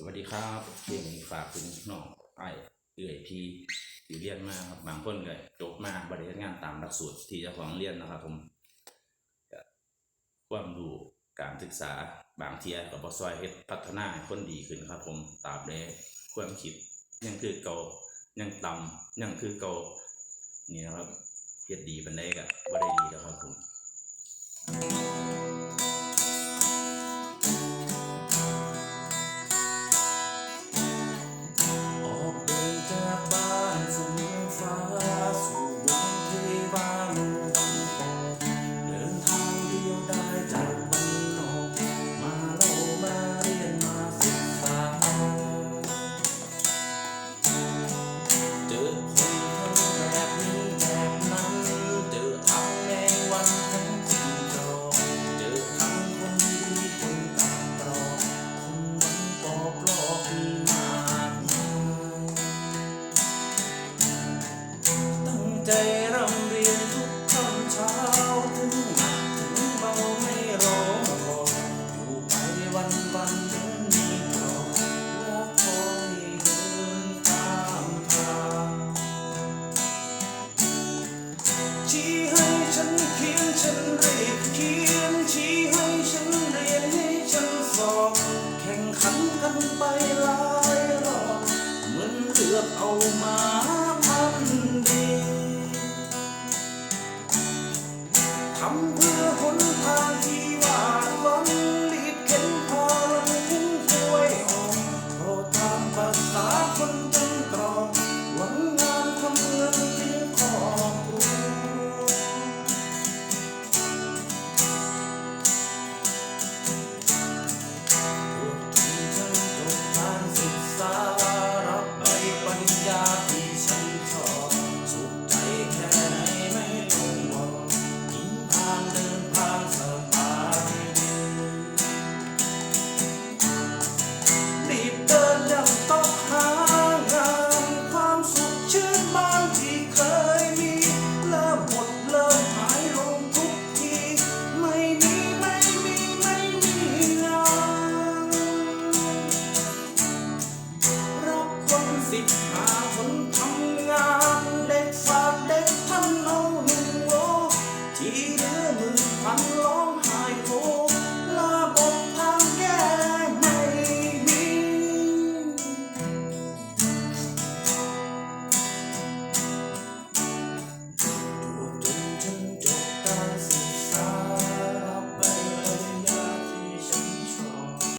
สวัสดีครับเพลงนี้ฝากถึงน้องไอ้เอื่อยพีที่เรียนมาครับบางคนก็จบมาบริเวณงานตามหลักสูตรที่เจ้าของเรียนนะครับ ผมความรู้การศึกษาบางเทียกับบซอยเฮ็ดพัฒนาให้คนดีขึ้นครับ ผมตาบใดความคิดยังคือเก่ายังต่ำยังคือเก่านี่นะครับเฮ็ดดีปานใดก็บ่ได้ดีแล้วครับผม ใจร่ำเรียนทุกค่ำเช้าถึงหนักถึงเบาไม่ร้องรออยู่ไปวันวันเดินมีกรอและคอยเดินตามทางชี้ให้ฉันเขียนฉันเรียบเขียนชี้ให้ฉันเรียนให้ฉันสอบแข่งขันกันไปหลายรอบเหมือนเลือกเอามา con un